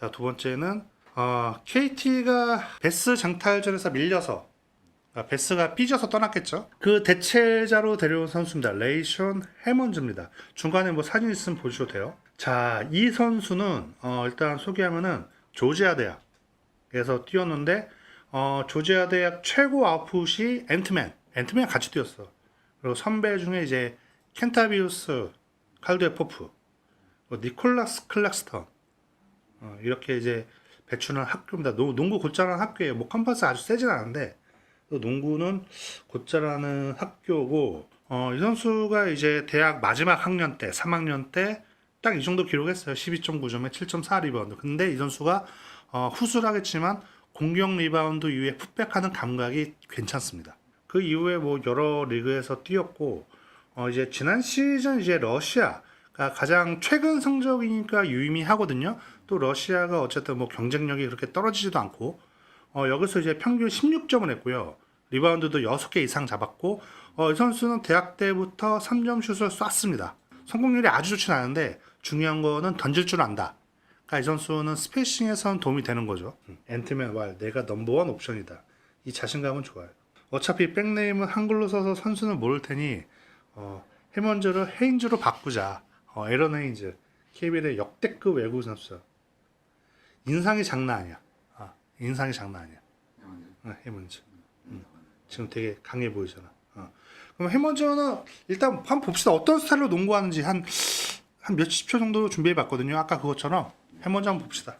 자, 두 번째는 어, KT가 베스 장탈전에서 밀려서 아, 베스가 삐져서 떠났겠죠. 그 대체자로 데려온 선수입니다. 레이션 해먼즈입니다. 중간에 뭐 사진 있으면 보셔도 돼요. 자, 이 선수는 어, 일단 소개하면은 조지아 대학에서 뛰었는데 어, 조지아 대학 최고 아웃풋이 앤트맨, 앤트맨 같이 뛰었어. 그리고 선배 중에 이제 켄타비우스, 칼드웨 포프, 뭐 니콜라스 클락스턴 어, 이렇게 이제 배출한 학교입니다. 농- 농구 곧잘하는 학교예요. 뭐 컴퍼스 아주 세진 않은데 또 농구는 곧잘하는 학교고 어, 이 선수가 이제 대학 마지막 학년 때 3학년 때 딱 이 정도 기록했어요. 12.9점에 7.4 리바운드. 근데 이 선수가 어, 후술하겠지만 공격 리바운드 이후에 풋백하는 감각이 괜찮습니다. 그 이후에 뭐 여러 리그에서 뛰었고 어, 이제 지난 시즌 이제 러시아 가 가장 최근 성적이니까 유의미하거든요. 또 러시아가 어쨌든 뭐 경쟁력이 그렇게 떨어지지도 않고 어, 여기서 이제 평균 16점을 했고요. 리바운드도 6개 이상 잡았고 어, 이 선수는 대학 때부터 3점 슛을 쐈습니다. 성공률이 아주 좋진 않은데 중요한 거는 던질 줄 안다. 그러니까 이 선수는 스페이싱에선 도움이 되는 거죠. 음, 앤트맨 왈 내가 넘버원 옵션이다. 이 자신감은 좋아요. 어차피 백네임은 한글로 써서 선수는 모를 테니 어, 해먼즈를 헤인즈로 바꾸자. 어, 에런 헤인즈 KBL의 역대급 외국 선수. 인상이 장난 아니야. 아, 인상이 장난 아니야. 어, 해먼즈. 음, 지금 되게 강해 보이잖아. 어. 그럼 해먼즈는 일단 한번 봅시다. 어떤 스타일로 농구하는지 한, 한 몇십 초 정도 준비해 봤거든요. 아까 그것처럼 해먼즈 한번 봅시다.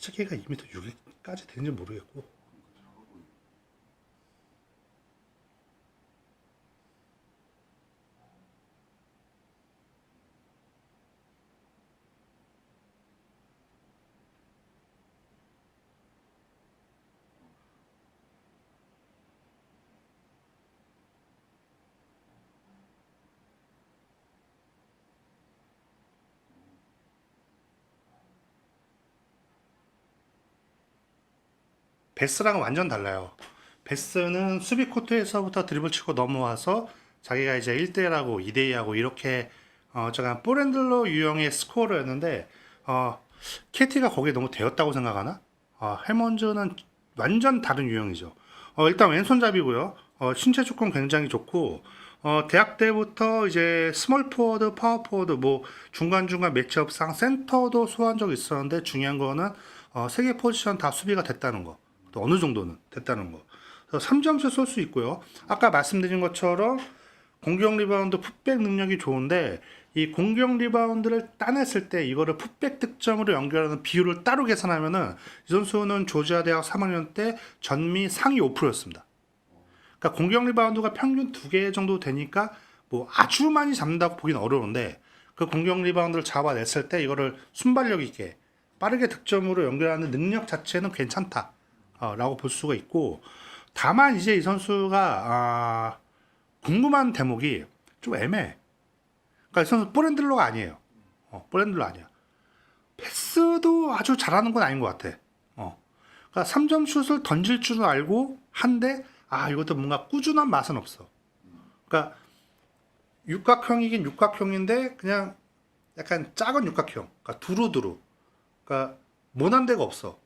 시차 키가 2m 6까지 되는지 모르겠고 베스랑은 완전 달라요. 베스는 수비 코트에서부터 드리블 치고 넘어와서 자기가 이제 1대1하고 2대2하고 이렇게 어, 잠깐 볼핸들러 유형의 스코어였는데 어, KT가 거기에 너무 되었다고 생각하나? 어, 해먼즈는 완전 다른 유형이죠. 어, 일단 왼손잡이고요. 어, 신체 조건 굉장히 좋고 어, 대학 때부터 이제 스몰 포워드, 파워 포워드, 뭐 중간 중간 매치업상 센터도 적이 있었는데 중요한 거는 어, 세개 포지션 다 수비가 됐다는 거. 또 어느 정도는 됐다는 거. 그래서 3점슛 쏠 수 있고요. 아까 말씀드린 것처럼 공격 리바운드 풋백 능력이 좋은데 이 공격 리바운드를 따냈을 때 이거를 풋백 득점으로 연결하는 비율을 따로 계산하면은 이 선수는 조지아 대학 3학년 때 전미 상위 5%였습니다. 그러니까 공격 리바운드가 평균 두개 정도 되니까 뭐 아주 많이 잡는다고 보기는 어려운데 그 공격 리바운드를 잡아냈을 때 이거를 순발력 있게 빠르게 득점으로 연결하는 능력 자체는 괜찮다 라고 볼 수가 있고 다만 이제 이 선수가 아, 궁금한 대목이 좀 애매해. 그러니까 이 선수 볼핸들러가 아니에요. 어, 볼핸들러 아니야. 패스도 아주 잘하는 건 아닌 것 같아. 어. 그러니까 3점 슛을 던질 줄은 알고 한데 아 이것도 뭔가 꾸준한 맛은 없어. 그러니까 육각형이긴 육각형인데 그냥 약간 작은 육각형. 그러니까 두루두루. 그러니까 모난 데가 없어.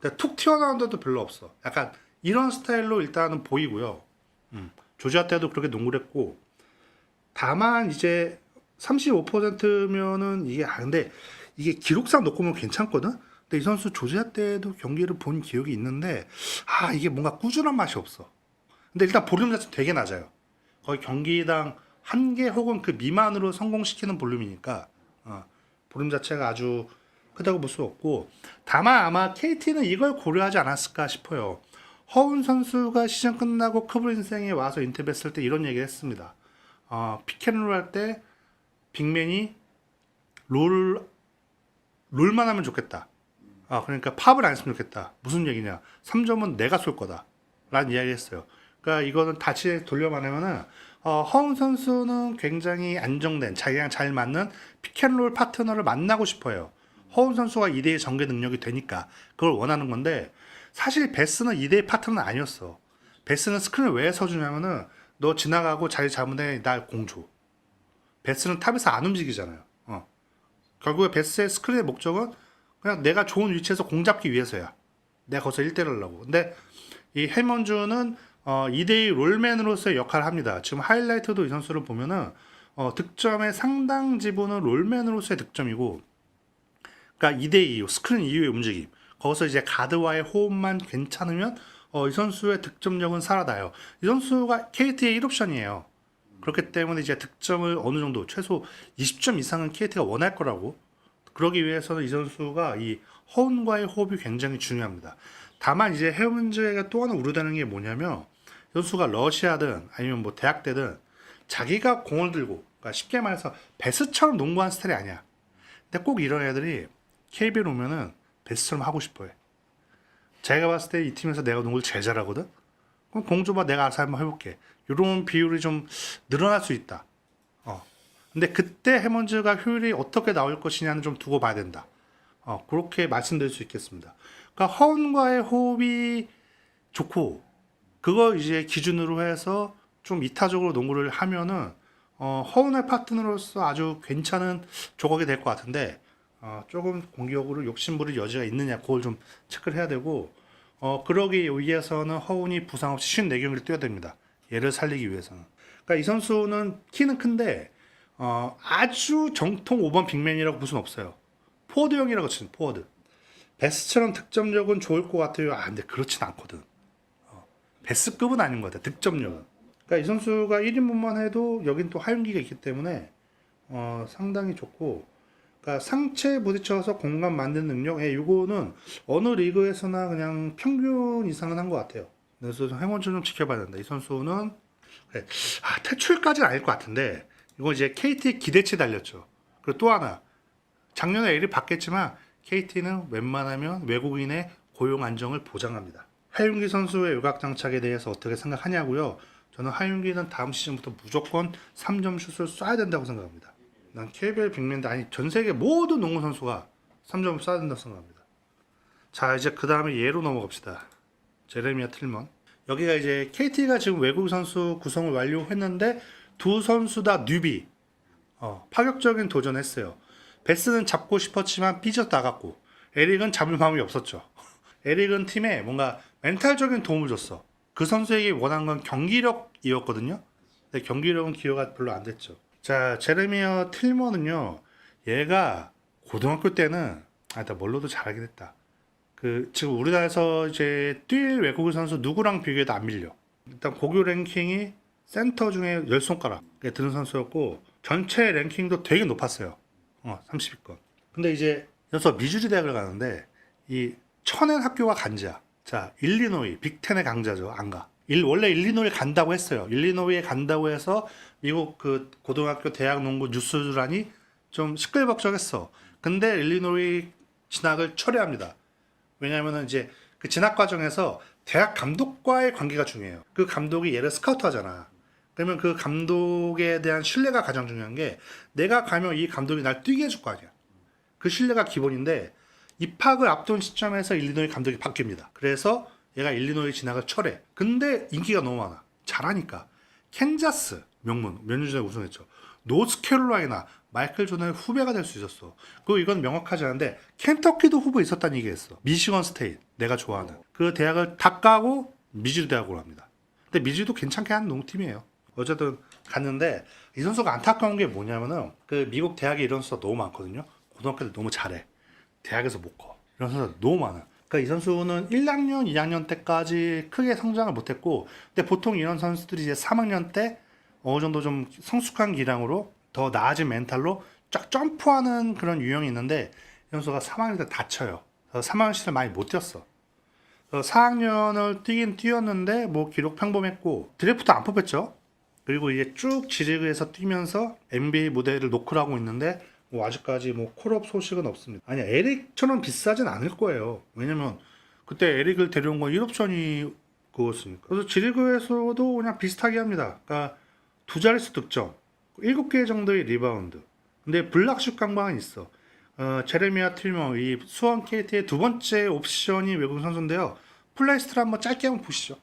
그러니까 툭 튀어나온 데도 별로 없어. 약간 이런 스타일로 일단은 보이고요. 음, 조지아 때도 그렇게 농구를 했고 다만 이제 35%면은 이게 아 근데 이게 기록상 놓고 보면 괜찮거든. 근데 이 선수 조지아 때도 경기를 본 기억이 있는데 아 이게 뭔가 꾸준한 맛이 없어. 근데 일단 볼륨 자체 되게 낮아요. 거의 경기당 한 개 혹은 그 미만으로 성공시키는 볼륨이니까 어, 볼륨 자체가 아주 크다고 볼 수 없고 다만 아마 KT는 이걸 고려하지 않았을까 싶어요. 허운 선수가 시즌 끝나고 크블 인생에 와서 인터뷰했을 때 이런 얘기를 했습니다. 어, 피켄롤 할 때 빅맨이 롤 롤만 하면 좋겠다. 아, 그러니까 팝을 안 했으면 좋겠다. 무슨 얘기냐? 3점은 내가 쏠 거다. 라는 이야기 했어요. 그러니까 이거는 다시 돌려 말하면은 어, 허운 선수는 굉장히 안정된 자기랑 잘 맞는 피켄롤 파트너를 만나고 싶어요. 허운 선수가 2대2 전개 능력이 되니까 그걸 원하는 건데 사실 베스는 2대2 파트너는 아니었어. 베스는 스크린을 왜 서주냐면은 너 지나가고 자리 잡으면 날 공줘. 베스는 탑에서 안 움직이잖아요. 어. 결국에 베스의 스크린의 목적은 그냥 내가 좋은 위치에서 공 잡기 위해서야. 내가 거기서 1대1 하려고. 근데 이 해먼주는 어, 2대2 롤맨으로서의 역할을 합니다. 지금 하이라이트도 이 선수를 보면은 어, 득점의 상당 지분은 롤맨으로서의 득점이고 그러니까 2대2 스크린 이후의 움직임. 거기서 이제 가드와의 호흡만 괜찮으면 어, 이 선수의 득점력은 살아나요. 이 선수가 KT의 1옵션이에요. 그렇기 때문에 이제 득점을 어느 정도 최소 20점 이상은 KT가 원할 거라고. 그러기 위해서는 이 선수가 이 허운과의 호흡이 굉장히 중요합니다. 다만 이제 해운즈가 또 하나 우려되는 게 뭐냐면 이 선수가 러시아든 아니면 뭐 대학 때든 자기가 공을 들고 그러니까 쉽게 말해서 베스처럼 농구하는 스타일이 아니야. 근데 꼭 이런 애들이 KBL 오면은 베스처럼 하고 싶어해. 제가 봤을 때 이 팀에서 내가 농구를 제일 잘하거든. 그럼 공 줘봐 내가 알아서 한번 해볼게. 이런 비율이 좀 늘어날 수 있다. 어. 근데 그때 해먼즈가 효율이 어떻게 나올 것이냐는 좀 두고 봐야 된다. 어, 그렇게 말씀드릴 수 있겠습니다. 그러니까 허운과의 호흡이 좋고 그거 이제 기준으로 해서 좀 이타적으로 농구를 하면은 어, 허운의 파트너로서 아주 괜찮은 조각이 될 것 같은데 어, 조금 공격으로 욕심부릴 여지가 있느냐 그걸 좀 체크를 해야 되고 어, 그러기 위해서는 허운이 부상 없이 54경기를 뛰어야 됩니다. 얘를 살리기 위해서는. 그러니까 이 선수는 키는 큰데 어, 아주 정통 5번 빅맨이라고 볼 수는 없어요. 포워드형이라고 치는 포워드. 베스처럼 득점력은 좋을 것 같아요. 아, 근데 그렇진 않거든. 어, 베스급은 아닌 것 같아. 득점력은. 그러니까 이 선수가 1인분만 해도 여긴 또 하윤기가 있기 때문에 어, 상당히 좋고 그러니까 상체에 부딪혀서 공간 만드는 능력, 예, 이거는 어느 리그에서나 그냥 평균 이상은 한 것 같아요. 그래서 행원좀 좀 지켜봐야 된다. 이 선수는 그래, 아, 퇴출까지는 아닐 것 같은데 이거 이제 KT 기대치 달렸죠. 그리고 또 하나 작년에 L이 받겠지만 KT는 웬만하면 외국인의 고용 안정을 보장합니다. 하윤기 선수의 외곽 장착에 대해서 어떻게 생각하냐고요? 저는 하윤기는 다음 시즌부터 무조건 3점 슛을 쏴야 된다고 생각합니다. 난 KBL 빅맨도 아니 전 세계 모든 농구 선수가 3점을 쏴야 된다고 생각합니다. 자 이제 그 다음에 예로 넘어갑시다. 제레미아 틀먼. 여기가 이제 KT가 지금 외국 선수 구성을 완료했는데 두 선수 다 뉴비. 어, 파격적인 도전했어요. 베스는 잡고 싶었지만 삐져 나갔고 에릭은 잡을 마음이 없었죠. 에릭은 팀에 뭔가 멘탈적인 도움을 줬어. 그 선수에게 원한 건 경기력이었거든요. 근데 경기력은 기여가 별로 안 됐죠. 자, 제레미어 틸머는요. 얘가 고등학교 때는 아, 나 뭘로도 잘하긴 했다. 그 지금 우리나라에서 이제 뛸 외국인 선수 누구랑 비교해도 안 밀려. 일단 고교 랭킹이 센터 중에 열 손가락에 드는 선수였고 전체 랭킹도 되게 높았어요. 어, 30위권. 근데 이제 여기서 미주리 대학을 가는데 이 천엔 학교가 간지야. 자, 일리노이 빅텐의 강자죠. 안 가. 일, 원래 일리노이 간다고 했어요. 일리노이에 간다고 해서 미국 그 고등학교 대학 농구 뉴스란이 좀 시끌벅적했어. 근데 일리노이 진학을 철회합니다. 왜냐하면 이제 그 진학 과정에서 대학 감독과의 관계가 중요해요. 그 감독이 얘를 스카우트 하잖아. 그러면 그 감독에 대한 신뢰가 가장 중요한 게 내가 가면 이 감독이 날 뛰게 해줄 거 아니야. 그 신뢰가 기본인데 입학을 앞둔 시점에서 일리노이 감독이 바뀝니다. 그래서 얘가 일리노이 진학을 철회. 근데 인기가 너무 많아. 잘하니까. 캔자스 명문 몇 년 전에 우승했죠. 노스캐롤라이나 마이클 조던의 후배가 될 수 있었어. 그리고 이건 명확하지 않은데 켄터키도 후보 있었다는 얘기했어. 미시건 스테이트 내가 좋아하는 그 대학을 다 까고 미주 대학으로 합니다. 근데 미주도 괜찮게 하는 농구팀이에요. 어쨌든 갔는데 이 선수가 안타까운 게 뭐냐면은 그 미국 대학에 이런 선수가 너무 많거든요. 고등학교 때 너무 잘해. 대학에서 못 커. 이런 선수가 너무 많아. 그러니까 이 선수는 1학년, 2학년 때까지 크게 성장을 못했고, 근데 보통 이런 선수들이 이제 3학년 때 어느 정도 좀 성숙한 기량으로 더 나아진 멘탈로 쫙 점프하는 그런 유형이 있는데 이 선수가 3학년 때 다쳐요. 그래서 3학년 시절 많이 못 뛰었어. 4학년을 뛰긴 뛰었는데 뭐 기록 평범했고 드래프트 안 뽑혔죠. 그리고 이제 쭉 지리그에서 뛰면서 NBA 무대를 노크를 하고 있는데 뭐 아직까지 뭐 콜업 소식은 없습니다. 아니 에릭처럼 비싸진 않을 거예요. 왜냐면 그때 에릭을 데려온 건 1옵션이 그거였으니까. 그래서 지리그에서도 그냥 비슷하게 합니다. 그러니까 두 자릿수 득점, 7개 정도의 리바운드. 근데 블락슛 강방은 있어. 어, 제레미아 틸머, 이 수원 KT의 두 번째 옵션이 외국 선수인데요. 플레이스트를 한번 짧게 한번 보시죠.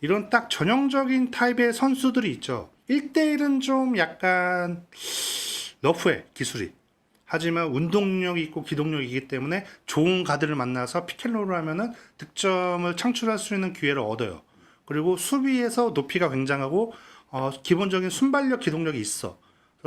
이런 딱 전형적인 타입의 선수들이 있죠. 1대1은 좀 약간 러프해, 기술이. 하지만 운동력이 있고 기동력이기 때문에 좋은 가드를 만나서 피켓롤을 하면은 득점을 창출할 수 있는 기회를 얻어요. 그리고 수비에서 높이가 굉장하고 어, 기본적인 순발력 기동력이 있어.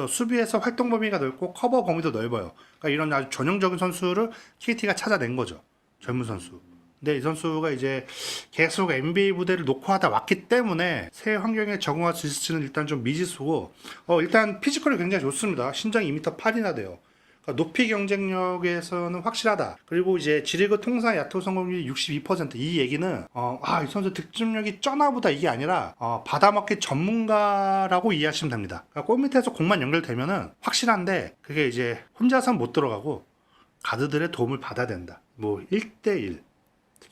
수비에서 활동 범위가 넓고 커버 범위도 넓어요. 그러니까 이런 아주 전형적인 선수를 KT가 찾아낸 거죠. 젊은 선수. 근데 이 선수가 이제 계속 NBA 무대를 놓고 하다 왔기 때문에 새 환경에 적응할 수 있을지는 일단 좀 미지수고, 어, 일단 피지컬이 굉장히 좋습니다. 신장이 2m 8이나 돼요. 그러니까 높이 경쟁력에서는 확실하다. 그리고 이제 지리그 통산 야투 성공률이 62%이 얘기는 어, 아, 이 선수 득점력이 쩌나보다 이게 아니라 어, 받아먹기 전문가라고 이해하시면 됩니다. 그러니까 골 밑에서 공만 연결되면은 확실한데 그게 이제 혼자서 못 들어가고 가드들의 도움을 받아야 된다. 뭐 1대1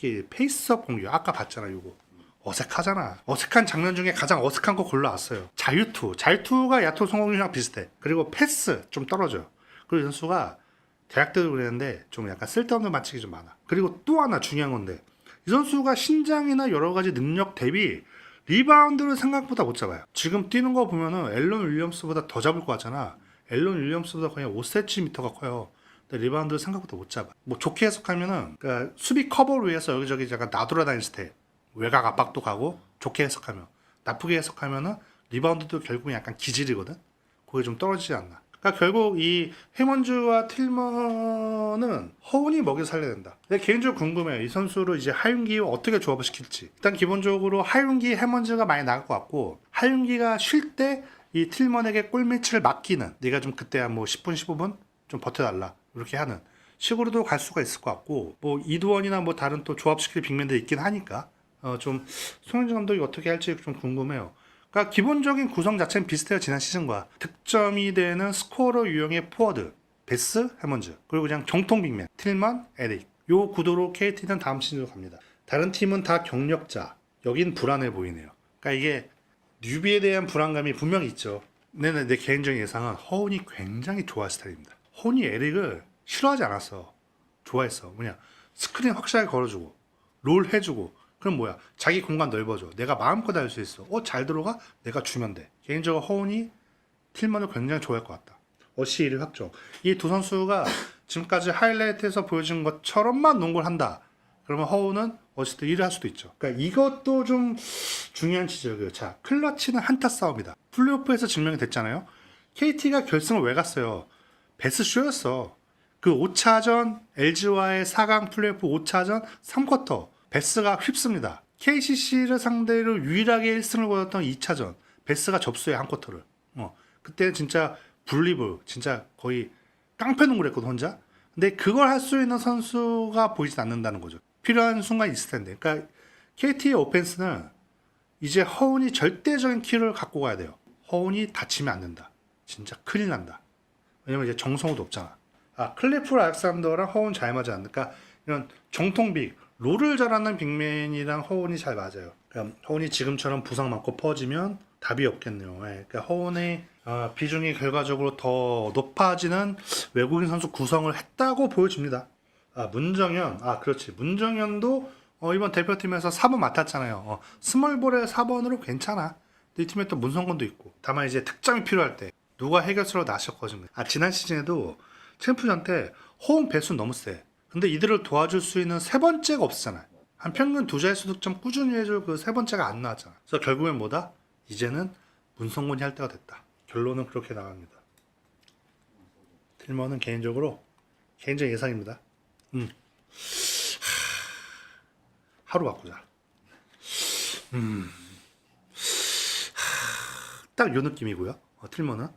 특히 페이스업 공격 아까 봤잖아 요거. 어색하잖아. 어색한 장면 중에 가장 어색한 거 골라왔어요. 자유투. 자유투가 야투 성공률이랑 비슷해. 그리고 패스 좀 떨어져 그리고 이 선수가 대학 때도 그랬는데 좀 약간 쓸데없는 맞추기 좀 많아. 그리고 또 하나 중요한 건데 이 선수가 신장이나 여러 가지 능력 대비 리바운드를 생각보다 못 잡아요. 지금 뛰는 거 보면은 앨런 윌리엄스보다 더 잡을 것 같잖아. 앨런 윌리엄스보다 거의 5cm가 커요 근데 리바운드를 생각보다 못 잡아. 뭐 좋게 해석하면은 그러니까 수비 커버를 위해서 여기저기 약간 나돌아다닐 때 외곽 압박도 가고 좋게 해석하면 나쁘게 해석하면은 리바운드도 결국은 약간 기질이거든. 그게 좀 떨어지지 않나. 그러니까 결국 이 해먼즈와 틸머는 허운이 먹여 살려야 된다. 근데 개인적으로 궁금해요. 이 선수를 이제 하윤기와 어떻게 조합을 시킬지. 일단 기본적으로 하윤기, 해먼즈가 많이 나갈 것 같고 하윤기가 쉴 때 이 틸먼에게 골매치를 맡기는 네가 좀 그때 한 뭐 10분 15분 좀 버텨달라 이렇게 하는 식으로도 갈 수가 있을 것 같고 뭐 이두원이나 뭐 다른 또 조합시킬 빅맨들 있긴 하니까 어 좀 송영진 감독이 어떻게 할지 좀 궁금해요. 그러니까 기본적인 구성 자체는 비슷해요 지난 시즌과 득점이 되는 스코어러 유형의 포워드 베스 해먼즈 그리고 그냥 정통 빅맨 틸만 에릭 요 구도로 KT는 다음 시즌으로 갑니다. 다른 팀은 다 경력자 여긴 불안해 보이네요. 그러니까 이게 뉴비에 대한 불안감이 분명히 있죠. 내내 내 개인적인 예상은 허운이 굉장히 좋아할 스타일입니다. 허운이 에릭을 싫어하지 않았어. 좋아했어. 뭐냐 스크린 확실하게 걸어주고 롤 해주고 그럼 뭐야 자기 공간 넓어져. 내가 마음껏 할 수 있어. 어 잘 들어가? 내가 주면 돼. 개인적으로 허운이 틸만을 굉장히 좋아할 것 같다. 어시 1위 확정. 이 두 선수가 지금까지 하이라이트에서 보여준 것처럼만 농구를 한다. 그러면 허우는 어시스트 1위 할 수도 있죠. 그러니까 이것도 좀 중요한 지적이에요. 자, 클러치는 한타 싸움이다. 플레이오프에서 증명이 됐잖아요. KT가 결승을 왜 갔어요? 베스쇼였어. 그 5차전 LG와의 4강 플레이오프 5차전 3쿼터 베스가 휩습니다. KCC를 상대로 유일하게 1승을 거뒀던 2차전 베스가 접수해 한 쿼터를. 어, 그때 진짜 분리브 진짜 거의 깡패 농구를 했거든 혼자. 근데 그걸 할 수 있는 선수가 보이지 않는다는 거죠. 필요한 순간이 있을 텐데. 그러니까 KT의 오펜스는 이제 허운이 절대적인 키를 갖고 가야 돼요. 허운이 다치면 안 된다. 진짜 큰일 난다. 왜냐면 이제 정성호도 없잖아. 아, 클리프 알렉산더랑 허운 잘 맞지 않을까? 이런 정통빅, 롤을 잘하는 빅맨이랑 허운이 잘 맞아요. 그러니까 허운이 지금처럼 부상 많고 퍼지면 답이 없겠네요. 예, 그러니까 허운의 아, 비중이 결과적으로 더 높아지는 외국인 선수 구성을 했다고 보여집니다. 아, 문정현, 아, 그렇지. 문정현도 어, 이번 대표팀에서 4번 맡았잖아요. 어, 스몰볼의 4번으로 괜찮아. 이 팀에 또 문성곤도 있고. 다만 이제 득점이 필요할 때 누가 해결수로 나셨거든요. 아, 지난 시즌에도 챔프전 때 호응 배수 너무 세. 근데 이들을 도와줄 수 있는 세 번째가 없잖아요. 한 평균 두 자릿수 득점 꾸준히 해줄 그 세 번째가 안 나왔잖아. 그래서 결국엔 뭐다? 이제는 문성곤이 할 때가 됐다. 결론은 그렇게 나갑니다. 딜머는 개인적으로 개인적 예상입니다. 음. 하루 바꾸자. 음. 딱요 느낌이고요. 어, 틀머는